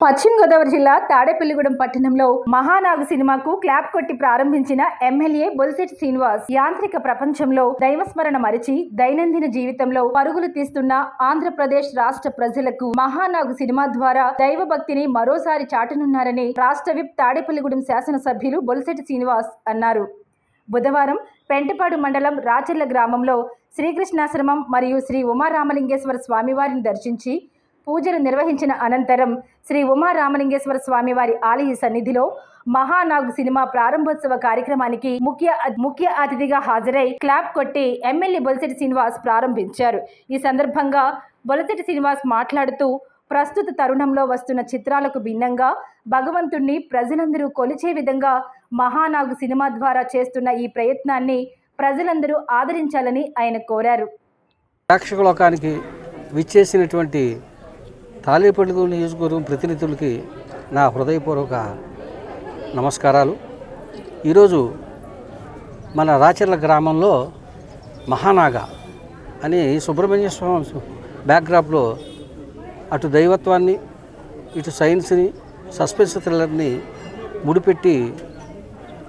పశ్చిమ గోదావరి జిల్లా తాడేపల్లిగూడెం పట్టణంలో మహానాగు సినిమాకు క్లాప్ కొట్టి ప్రారంభించిన ఎమ్మెల్యే బొలిశెట్టి శ్రీనివాస్ యాంత్రిక ప్రపంచంలో దైవస్మరణ మరిచి దైనందిన జీవితంలో పరుగులు తీస్తున్న ఆంధ్రప్రదేశ్ రాష్ట్ర ప్రజలకు మహానాగు సినిమా ద్వారా దైవభక్తిని మరోసారి చాటనున్నారని రాష్ట్ర విప్ తాడేపల్లిగూడెం శాసనసభ్యులు బొలిశెట్టి శ్రీనివాస్ అన్నారు. బుధవారం పెంటపాడు మండలం రాచర్ల గ్రామంలో శ్రీకృష్ణాశ్రమం మరియు శ్రీ ఉమారామలింగేశ్వర స్వామివారిని దర్శించి పూజలు నిర్వహించిన అనంతరం శ్రీ ఉమారామలింగేశ్వర స్వామివారి ఆలయ సన్నిధిలో మహానాగ్ సినిమా ప్రారంభోత్సవ కార్యక్రమానికి ముఖ్య ముఖ్య అతిథిగా హాజరై క్లాప్ కొట్టి ఎమ్మెల్యే బొలిశెట్టి శ్రీనివాస్ ప్రారంభించారు. ఈ సందర్భంగా బొలిశెట్టి శ్రీనివాస్ మాట్లాడుతూ ప్రస్తుత తరుణంలో వస్తున్న చిత్రాలకు భిన్నంగా భగవంతుణ్ణి ప్రజలందరూ కొలిచే విధంగా మహానాగు సినిమా ద్వారా చేస్తున్న ఈ ప్రయత్నాన్ని ప్రజలందరూ ఆదరించాలని ఆయన కోరారు. ప్రేక్షక లోకానికి విచ్చేసినటువంటి తాళేపల్లి నియోజకవర్గం ప్రతినిధులకి నా హృదయపూర్వక నమస్కారాలు. ఈరోజు మన రాచర్ల గ్రామంలో మహానాగ అని సుబ్రహ్మణ్య స్వామి బ్యాక్డ్రాప్లో అటు దైవత్వాన్ని ఇటు సైన్స్ని సస్పెన్స్ థ్రిల్లర్ని ముడిపెట్టి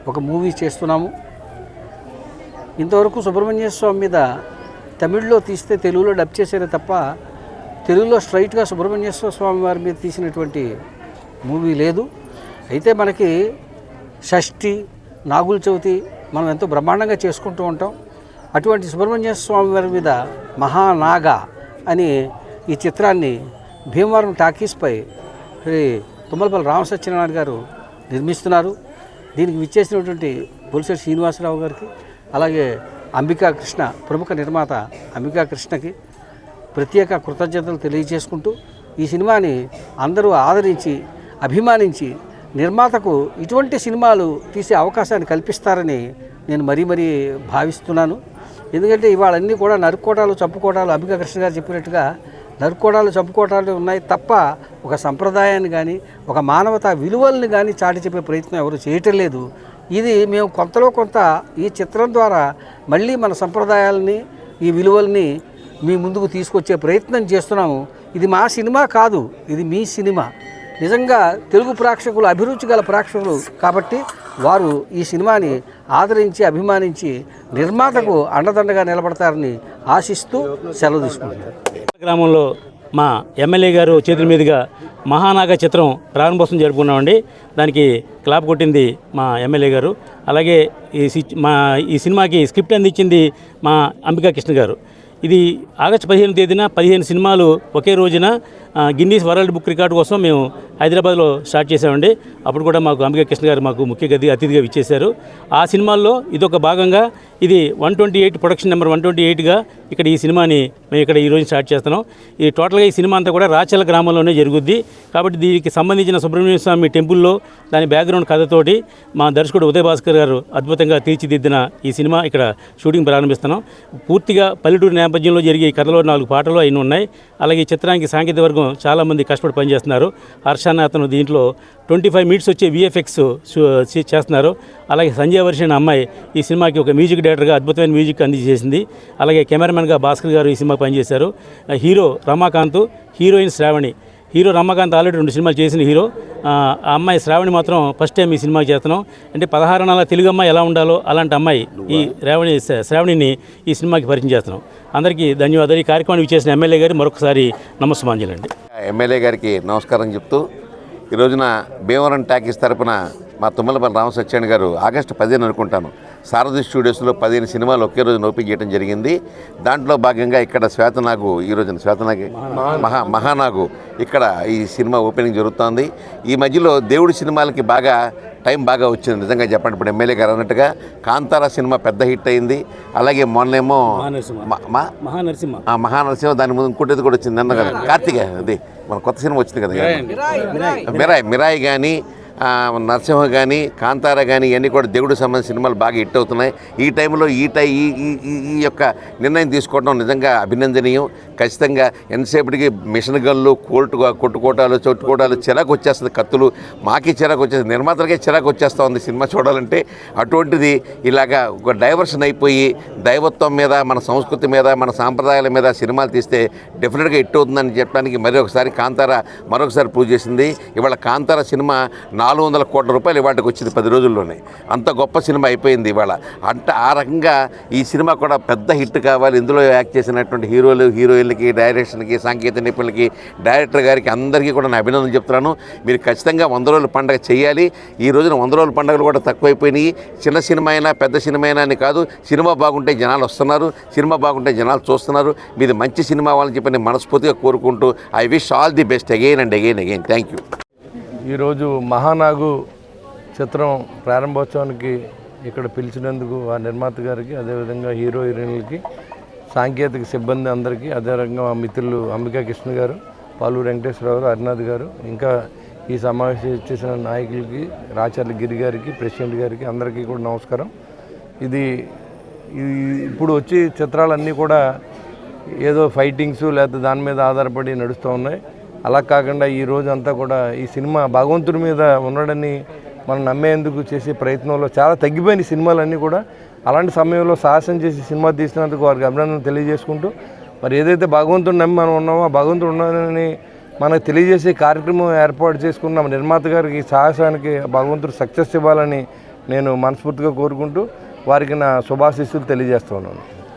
ఒక మూవీ చేస్తున్నాము. ఇంతవరకు సుబ్రహ్మణ్య స్వామి మీద తమిళ్ళో తీస్తే తెలుగులో డబ్ చేశారే తప్ప తెలుగులో స్ట్రైట్గా సుబ్రహ్మణ్యేశ్వర స్వామి వారి మీద తీసినటువంటి మూవీ లేదు. అయితే మనకి షష్ఠి నాగుల చవితి మనం ఎంతో బ్రహ్మాండంగా చేసుకుంటూ ఉంటాం. అటువంటి సుబ్రహ్మణ్య స్వామి వారి మీద మహానాగ అని ఈ చిత్రాన్ని భీమవరం టాకీస్పై శ్రీ తుమ్మలపల్లి రామసత్యనారాయణ గారు నిర్మిస్తున్నారు. దీనికి విచ్చేసినటువంటి బొలిశెట్టి శ్రీనివాసరావు గారికి అలాగే అంబికా కృష్ణ ప్రముఖ నిర్మాత అంబికా కృష్ణకి ప్రత్యేక కృతజ్ఞతలు తెలియజేసుకుంటూ ఈ సినిమాని అందరూ ఆదరించి అభిమానించి నిర్మాతకు ఇటువంటి సినిమాలు తీసే అవకాశాన్ని కల్పిస్తారని నేను మరీ మరీ భావిస్తున్నాను. ఎందుకంటే ఇవాళన్నీ కూడా నరుక్కోటాలు చంపుకోటాలు అంబికా కృష్ణ గారు చెప్పినట్టుగా నరుక్కోటాలు చంపుకోటాలు ఉన్నాయి తప్ప ఒక సంప్రదాయాన్ని కానీ ఒక మానవతా విలువల్ని కానీ చాటి చెప్పే ప్రయత్నం ఎవరు చేయటం లేదు. ఇది మేము కొంతలో కొంత ఈ చిత్రం ద్వారా మళ్ళీ మన సంప్రదాయాలని ఈ విలువల్ని మీ ముందుకు తీసుకొచ్చే ప్రయత్నం చేస్తున్నాము. ఇది మా సినిమా కాదు ఇది మీ సినిమా. నిజంగా తెలుగు ప్రేక్షకులు అభిరుచి గల ప్రేక్షకులు కాబట్టి వారు ఈ సినిమాని ఆదరించి అభిమానించి నిర్మాతకు అండదండగా నిలబడతారని ఆశిస్తూ సెలవు తీసుకుంటున్నారు గ్రామంలో మా ఎమ్మెల్యే గారు చేతుల మీదుగా మహానాగ చిత్రం ప్రారంభోత్సవం జరుపుకున్నామండి. దానికి క్లాప్ కొట్టింది మా ఎమ్మెల్యే గారు. అలాగే ఈ సి- మా ఈ సినిమాకి స్క్రిప్ట్ అందించింది మా అంబికా కృష్ణ గారు. ఇది ఆగస్టు పదిహేను తేదీన పదిహేను సినిమాలు ఒకే రోజున గిన్నీస్ వరల్డ్ బుక్ రికార్డు కోసం మేము హైదరాబాద్లో స్టార్ట్ చేసామండి అప్పుడు కూడా మాకు అంబికా కృష్ణ గారు మాకు ముఖ్య గది అతిథిగా ఇచ్చేశారు ఆ సినిమాల్లో ఇదొక భాగంగా ఇది one twenty eight production number one twenty ఎయిట్గా ఇక్కడ ఈ సినిమాని మేము ఇక్కడ ఈరోజు స్టార్ట్ చేస్తున్నాం. ఈ టోటల్గా ఈ సినిమా అంతా కూడా రాచల గ్రామంలోనే జరుగుద్ది. కాబట్టి దీనికి సంబంధించిన సుబ్రహ్మణ్య స్వామి టెంపుల్లో దాని బ్యాక్గ్రౌండ్ కథతోటి మా దర్శకుడు ఉదయ భాస్కర్ గారు అద్భుతంగా తీర్చిదిద్దిన ఈ సినిమా ఇక్కడ షూటింగ్ ప్రారంభిస్తున్నాం. పూర్తిగా పల్లెటూరు నేపథ్యంలో జరిగే ఈ కథలో నాలుగు పాటలు అయిన ఉన్నాయి అలాగే చిత్రానికి సాంకేతిక వర్గం చాలామంది కష్టపడి పనిచేస్తున్నారు. హర్షాన్న అతను దీంట్లో ట్వంటీ ఫైవ్ మినిట్స్ వచ్చే విఎఫ్ఎక్స్ చేస్తున్నారు. అలాగే సంజయ్ వర్షి అనే అమ్మాయి ఈ సినిమాకి ఒక మ్యూజిక్ డైరెక్టర్గా అద్భుతమైన మ్యూజిక్ అందించేసింది. అలాగే కెమెరామెన్గా భాస్కర్ గారు ఈ సినిమాకి పనిచేశారు. Hero Ramakanth heroine Sravani. Hero Ramakanth already రెండు సినిమాలు చేసిన హీరో. ఆ అమ్మాయి శ్రావణి మాత్రం ఫస్ట్ టైం ఈ సినిమాకి చేస్తున్నాం. అంటే పదహారు నెలల తెలుగు అమ్మాయి ఎలా ఉండాలో అలాంటి అమ్మాయి ఈ శ్రావణి శ్రావణిని ఈ సినిమాకి పరిచయం చేస్తున్నాం. అందరికీ ధన్యవాదాలు. ఈ కార్యక్రమానికి చేసిన ఎమ్మెల్యే గారి మరొకసారి నమస్మాంజలి అండి ఎమ్మెల్యే గారికి నమస్కారం చెప్తూ ఈ రోజున భీమవరం టాకీస్ తరపున మా తుమ్మలపల్లి రామసత్యాన్ని గారు ఆగస్టు పదిహేను అనుకుంటాను. సారథి స్టూడియోస్లో పదిహేను సినిమాలు ఒకే రోజు ఓపెన్ చేయడం జరిగింది. దాంట్లో భాగంగా ఇక్కడ శ్వేతనాగు ఈ రోజున శ్వేతనాగి మహా మహానాగు ఇక్కడ ఈ సినిమా ఓపెనింగ్ జరుగుతోంది. ఈ మధ్యలో దేవుడి సినిమాలకి బాగా టైం బాగా వచ్చింది. నిజంగా చెప్పండి ఇప్పుడు ఎమ్మెల్యే గారు అన్నట్టుగా కాంతారా సినిమా పెద్ద హిట్ అయింది. అలాగే మొన్నేమో మహానరసింహ. మహానరసింహ. ఆ మహానరసింహ దాని ముందు ఇంకోటిది కూడా వచ్చింది అన్న కదా. కార్తిక అది మన కొత్త సినిమా వచ్చింది కదా. మిరాయి. మిరాయి కానీ నరసింహ కానీ కాంతార కానీ ఇవన్నీ కూడా దేవుడు సంబంధించిన సినిమాలు బాగా హిట్ అవుతున్నాయి. ఈ టైంలో ఈ టై ఈ ఈ- ఈ ఈ యొక్క నిర్ణయం తీసుకోవడం నిజంగా అభినందనీయం. ఖచ్చితంగా ఎంతసేపటికి మిషన్ గన్లు కోల్టు కొట్టుకోటాలు చొట్టుకోటాలు చిరాకు వచ్చేస్తుంది కత్తులు. మాకే చిరాకు వచ్చేస్తుంది. నిర్మాతలకే చిరాకు వచ్చేస్తూ ఉంది సినిమా చూడాలంటే. అటువంటిది ఇలాగా ఒక డైవర్షన్ అయిపోయి దైవత్వం మీద మన సంస్కృతి మీద మన సాంప్రదాయాల మీద సినిమాలు తీస్తే డెఫినెట్గా హిట్ అవుతుందని చెప్పడానికి మరొకసారి కాంతార మరొకసారి ప్రూవ్ చేసింది. ఇవాళ కాంతార సినిమా నాలుగు వందల కోట్ల రూపాయలు ఇవాళకి వచ్చింది పది రోజుల్లోనే. అంత గొప్ప సినిమా అయిపోయింది ఇవాళ. అంటే ఆ రకంగా ఈ సినిమా కూడా పెద్ద హిట్ కావాలి. ఇందులో యాక్ట్ చేసినటువంటి హీరోలు హీరోయిన్లకి డైరెక్షన్కి సాంకేతిక నిపుణులకి డైరెక్టర్ గారికి అందరికీ కూడా నేను అభినందనలు చెప్తున్నాను. మీరు ఖచ్చితంగా వంద రోజుల పండుగ చేయాలి. ఈ రోజున వంద రోజుల పండుగలు కూడా తక్కువైపోయినాయి. చిన్న సినిమా అయినా పెద్ద సినిమా అయినా అని కాదు సినిమా బాగుంటే జనాలు వస్తున్నారు సినిమా బాగుంటే జనాలు చూస్తున్నారు. మీది మంచి సినిమా వాళ్ళని చెప్పి నేను మనస్ఫూర్తిగా కోరుకుంటూ I wish all the best again and again again thank you ఈరోజు మహానాగు చిత్రం ప్రారంభోత్సవానికి ఇక్కడ పిలిచినందుకు ఆ నిర్మాత గారికి అదేవిధంగా హీరో హీరోయిన్లకి సాంకేతిక సిబ్బంది అందరికీ అదేవిధంగా మా మిత్రులు అంబికా కృష్ణ గారు పాలు వెంకటేశ్వరరావు హరినాథ్ గారు ఇంకా ఈ సమావేశం చేసిన నాయకులకి రాచర్ల గిరి గారికి ప్రెసిడెంట్ గారికి అందరికీ కూడా నమస్కారం. ఇది ఇది ఇప్పుడు వచ్చే చిత్రాలన్నీ కూడా ఏదో ఫైటింగ్స్ లేకపోతే దాని మీద ఆధారపడి నడుస్తూ ఉన్నాయి. అలా కాకుండా ఈ రోజు అంతా కూడా ఈ సినిమా భగవంతుడి మీద ఉన్నాడని మనం నమ్మేందుకు చేసే ప్రయత్నంలో చాలా తగ్గిపోయిన సినిమాలన్నీ కూడా. అలాంటి సమయంలో సాహసం చేసి సినిమా తీసినందుకు వారికి అభినందనలు తెలియజేసుకుంటూ మరి ఏదైతే భగవంతుడు నమ్మి మనం ఉన్నామో ఆ భగవంతుడు ఉన్నాడని మనకు తెలియజేసే కార్యక్రమం ఏర్పాటు చేసుకున్న నిర్మాత గారికి సాహసానికి భగవంతుడు సక్సెస్ ఇవ్వాలని నేను మనస్ఫూర్తిగా కోరుకుంటూ వారికి నా శుభాశిస్సులు తెలియజేస్తున్నాను